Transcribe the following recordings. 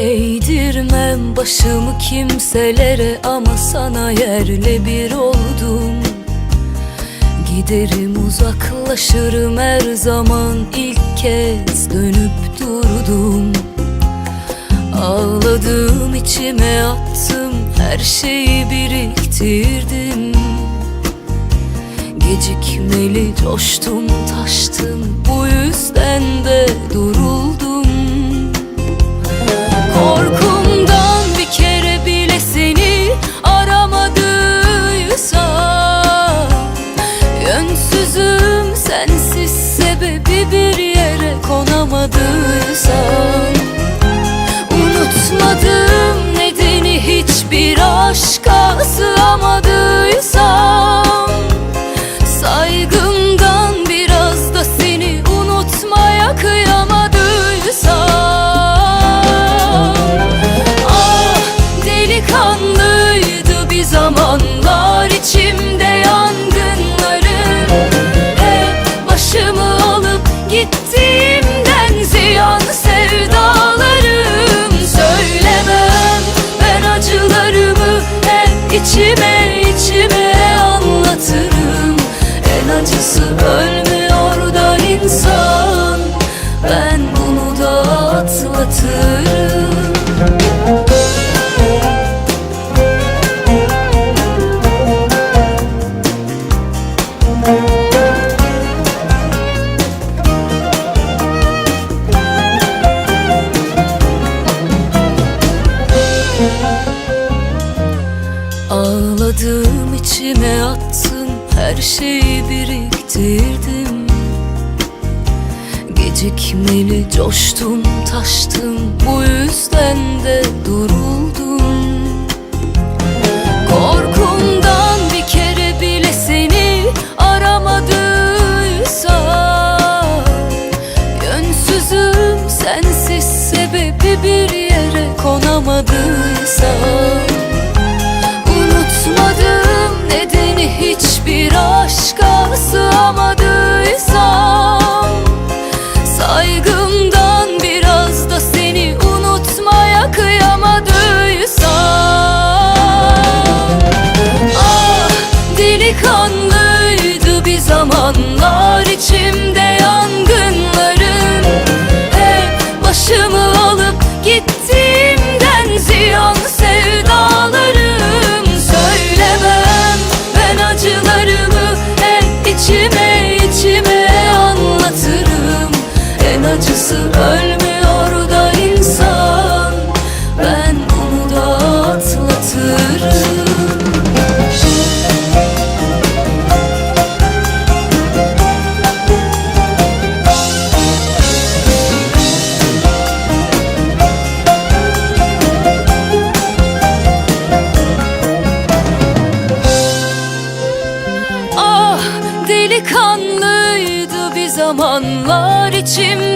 Eğdirmem başımı kimselere ama sana yerle bir oldum. Giderim uzaklaşırım her zaman ilk kez dönüp durdum. Ağladım içime attım her şeyi biriktirdim. Gecikmeli coştum taştım bu yüzden de duruldum so içime içime anlatırım. En acısı ölmüyor da insan Ağladım içime attım her şeyi biriktirdim. Gecikmeli coştum taştım bu yüzden de duruldum ölmüyor da insan Ben bunu da atlatırım. Ah delikanlıydı bir zamanlar içimde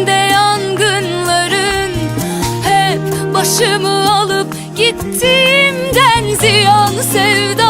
başımı alıp gittiğimden ziyan sevda